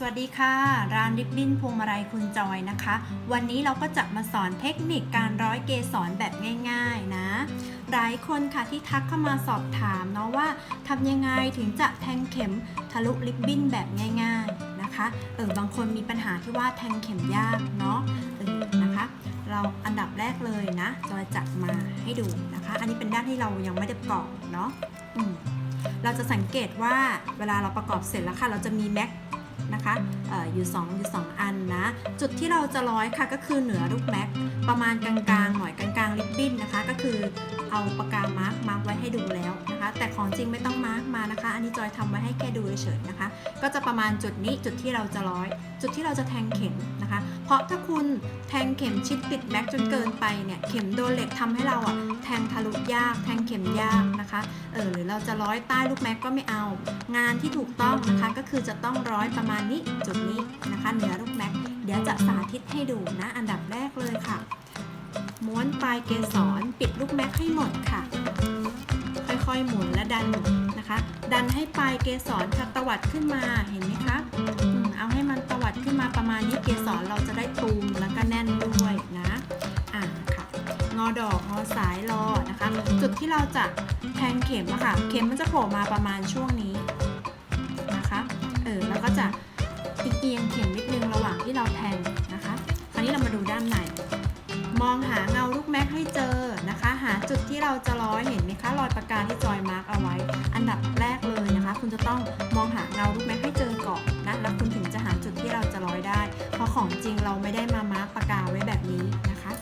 สวัสดีค่ะ ร้านริบบิ้นพวงมาลัยคุณจอยนะคะ วันนี้เราก็จะมาสอนเทคนิคการร้อยเกสรแบบง่าย ๆนะ หลายคนค่ะที่ทักเข้ามาสอบถามเนาะว่าทำยังไงถึงจะแทงเข็มทะลุริบบิ้นแบบง่าย ๆนะคะเออบางคนมีปัญหาที่ว่าแทงเข็มยากเนาะเออนะคะ เราอันดับแรกเลยนะจอยจัดมาให้ดูนะคะ อันนี้เป็นด้านที่เรายังไม่ได้ประกอบเนาะเราจะสังเกตว่าเวลาเราประกอบเสร็จแล้วค่ะ เราจะมีแม็ก นะคะอออยู่2อยู่ 2 อันนะ จุดที่เราจะร้อยค่ะก็คือเหนือลูกแม็ก ประมาณกลางๆหน่อยกลางๆริบบิ้นนะคะ ก็คือเอาปากกามาร์กมาร์กไว้ให้ดูแล้วนะคะ แต่ของจริงไม่ต้องมาร์กมานะคะ อันนี้จอยทำไว้ให้แค่ดูเฉยๆนะคะ ก็จะประมาณจุดนี้จุดที่เราจะร้อย จุดที่เราจะแทงเข็มนะคะ เพราะถ้าคุณแทงเข็มชิดติดแม็กจนเกินไปเนี่ยเข็มโดนเหล็กทำให้เราอะแทงทะลุยาก แทงเข็มยากนะคะเออหรือเราจะร้อยใต้ลูกแม็กก็ไม่เอา งานที่ถูกต้องนะคะก็คือจะต้องร้อยประมาณนี้จุดนี้นะคะเหนือลูกแม็กเดี๋ยวจะสาธิตให้ดูนะอันดับแรก ปลายเกสรปิดลูกแม็กให้หมดค่ะ ค่อยๆหมุนและดันนะคะ ดันให้ปลายเกสรค่ะตวัดขึ้นมาเห็นไหมคะเอาให้มันตวัดขึ้นมาประมาณนี้เกสรเราจะได้ตูมแล้วก็แน่นด้วยนะอ่าค่ะงอดอกงอสายรอนะคะ จุดที่เราจะแทงเข็มอะค่ะ เข็มมันจะโผล่มาประมาณช่วงนี้นะคะเออแล้วก็จะเอียงเข็มนิดนึงระหว่างที่เราแทง เราจะร้อยเห็นไหมคะรอยปากกาที่จอยมาร์กเอาไว้ อันดับแรกเลยนะคะ คุณจะต้องมองหาเงาลูกแม็กให้เจอก่อนนะแล้วคุณถึงจะหาจุดที่เราจะร้อยได้ เพราะของจริงเราไม่ได้มามาร์กปากกาไว้แบบนี้นะคะ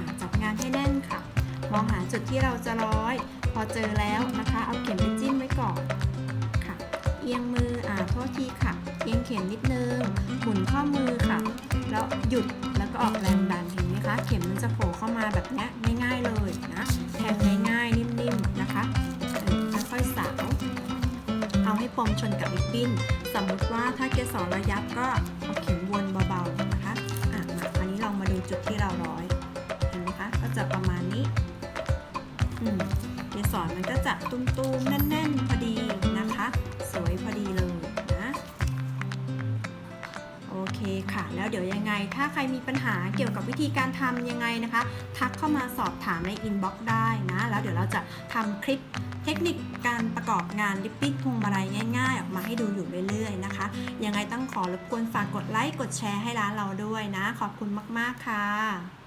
ะจับงานให้แน่นค่ะ มองหาจุดที่เราจะร้อย พอเจอแล้วนะคะ เอาเข็มไปจิ้มไว้ก่อนค่ะ เอียงมืออ่าโทษทีค่ะ เอียงเข็มนิดนึงหมุนข้อมือค่ะ แล้วหยุดแล้วก็ออกแรงดัน เห็นไหมคะเข็มมันจะโผล่เข้ามาแบบนี้ง่ายๆเลยนะแทงง่ายๆนิ่มๆนะคะค่อยๆสาวเอาให้ปมชนกับริบบิ้น สมมติว่าถ้าเกสรระยับก็เอาเข็มวนเบาๆนะคะอะมาคราวนี้ลองมาดูจุดที่เราร้อยเห็นไหมคะก็จะประมาณนี้อืมเกสรมันก็จะตุ้มๆแน่น ๆ พอดีนะคะ สวยพอดีเลย ค่ะ แล้วเดี๋ยวยังไง ถ้าใครมีปัญหาเกี่ยวกับวิธีการทำยังไงนะคะ ทักเข้ามาสอบถามในอินบ็อกซ์ได้นะ แล้วเดี๋ยวเราจะทำคลิปเทคนิคการประกอบงานลิปปิ้งพวงมาลัยง่าย ๆ ออกมาให้ดูอยู่เรื่อยๆนะคะ ยังไงต้องขอรบกวนฝากกดไลค์กดแชร์ให้ร้านเราด้วยนะ ขอบคุณมากๆค่ะ